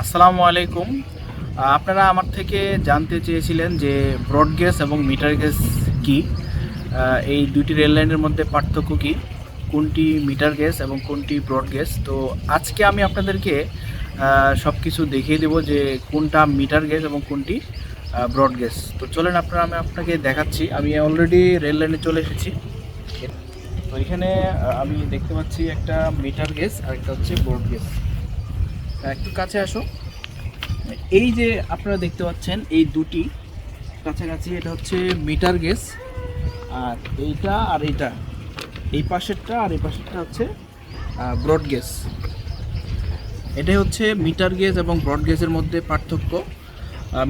আসসালামু আলাইকুম। আপনারা আমার থেকে জানতে চেয়েছিলেন যে ব্রড গ্যাস এবং মিটার গ্যাস কি? এই দুটি রেল লাইনের মধ্যে পার্থক্য কি? কোনটি মিটার গ্যাস এবং কোনটি ব্রড গ্যাস? তো আজকে আমি আপনাদেরকে সব কিছু দেখিয়ে দেবো যে কোনটা মিটার গ্যাস এবং কোনটি ব্রড গ্যাস। তো চলেন আপনারা, আমি আপনাকে দেখাচ্ছি। আমি অলরেডি রেল লাইনে চলে এসেছি। তো এখানে আমি দেখতে পাচ্ছি একটা মিটার গ্যাস আর একটা হচ্ছে ব্রড গ্যাস। একটু কাছে আসো। এই যে আপনারা দেখতে পাচ্ছেন, এই দুটি, কাছাকাছি এটা হচ্ছে মিটার গেজ আর এইটা আর এইটা। এই পাশেরটা আর এই পাশেরটা হচ্ছে ব্রড গেজ এটাই হচ্ছে মিটার গেজ এবং ব্রড গেজের মধ্যে পার্থক্য।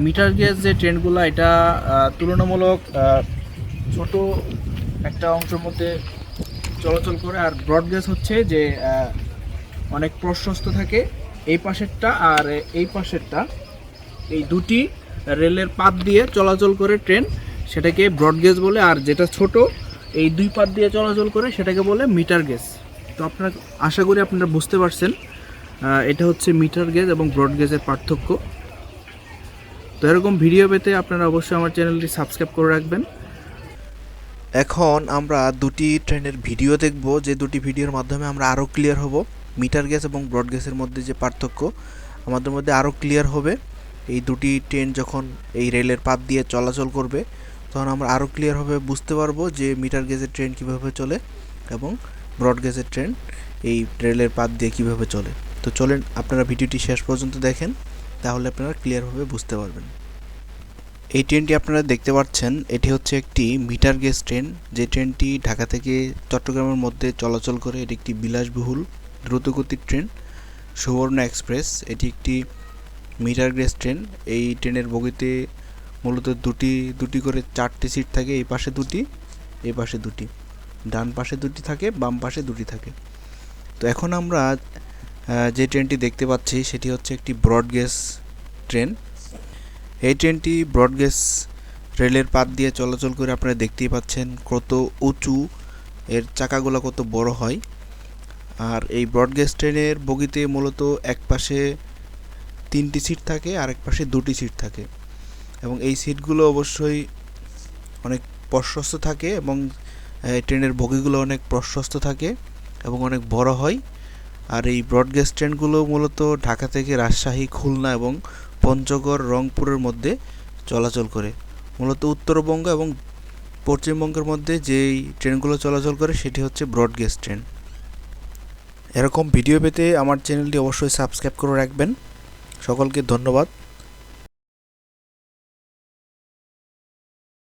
মিটার গেজ যে ট্রেনগুলো, এটা তুলনামূলক ছোট একটা অংশের মধ্যে চলাচল করে। আর ব্রড গেজ হচ্ছে যে অনেক প্রশস্ত থাকে। এই পাশেরটা আর এই পাশেরটা, এই দুটি রেলের পাত দিয়ে চলাচল করে ট্রেন, সেটাকে ব্রড গেজ বলে, আর যেটা ছোট, এই দুই পাত দিয়ে চলাচল করে সেটাকে বলে মিটার গেজ। তো আপনার, আশা করি আপনারা বুঝতে পারছেন এটা হচ্ছে মিটার গেজ এবং ব্রড গেজের পার্থক্য। তো এরকম ভিডিও পেতে আপনারা অবশ্যই আমার চ্যানেলটি সাবস্ক্রাইব করে রাখবেন। এখন আমরা দুটি ট্রেনের ভিডিও দেখব, যে দুটি ভিডিওর মাধ্যমে আমরা আরও ক্লিয়ার হব। মিটার গ্যাস এবং ব্রড গ্যাসের মধ্যে যে পার্থক্য, আমাদের মধ্যে আরও ক্লিয়ার হবে। এই দুটি ট্রেন যখন এই রেলের পাত দিয়ে চলাচল করবে, তখন আমরা আরও ক্লিয়ারভাবে বুঝতে পারব যে মিটার গ্যাসের ট্রেন কীভাবে চলে এবং ব্রড গ্যাসের ট্রেন এই রেলের পাত দিয়ে কীভাবে চলে। তো চলেন, আপনারা ভিডিওটি শেষ পর্যন্ত দেখেন, তাহলে আপনারা ক্লিয়ারভাবে বুঝতে পারবেন। এই ট্রেনটি আপনারা দেখতে পাচ্ছেন, এটি হচ্ছে একটি মিটার গেজ ট্রেন যে ট্রেনটি ঢাকা থেকে চট্টগ্রামের মধ্যে চলাচল করে, এটি একটি বিলাসবহুল দ্রুতগতির ট্রেন, সুবর্ণ এক্সপ্রেস, এটি একটি মিটার গেজ ট্রেন। এই ট্রেনের বগিতে মূলত দুটি দুটি করে চারটি সিট থাকে, এই পাশে দুটি এই পাশে দুটি। ডান পাশে দুটি থাকে, বাম পাশে দুটি থাকে। তো এখন আমরা যে ট্রেনটি দেখতে পাচ্ছি, সেটি হচ্ছে একটি ব্রড গেজ ট্রেন। এই ট্রেনটি ব্রডগেজ রেলের পাত দিয়ে চলাচল করে আপনারা দেখতেই পাচ্ছেন কত উঁচু, এর চাকাগুলো কত বড় হয়। আর এই ব্রডগেজ ট্রেনের বগিতে মূলত এক পাশে তিনটি সিট থাকে, আর এক পাশে দুটি সিট থাকে। এবং এই সিটগুলো অবশ্যই অনেক প্রশস্ত থাকে এবং ট্রেনের বগিগুলো অনেক প্রশস্ত থাকে এবং অনেক বড় হয়। আর এই ব্রডগেজ ট্রেনগুলো মূলত ঢাকা থেকে রাজশাহী, খুলনা এবং পঞ্চগড়, রংপুরের মধ্যে চলাচল করে। মূলত উত্তরবঙ্গ এবং পশ্চিমবঙ্গের মধ্যে যেই ট্রেনগুলো চলাচল করে সেটি হচ্ছে ব্রডগেজ ট্রেন। এরকম ভিডিও পেতে আমার চ্যানেলটি অবশ্যই সাবস্ক্রাইব করে রাখবেন। সকলকে ধন্যবাদ।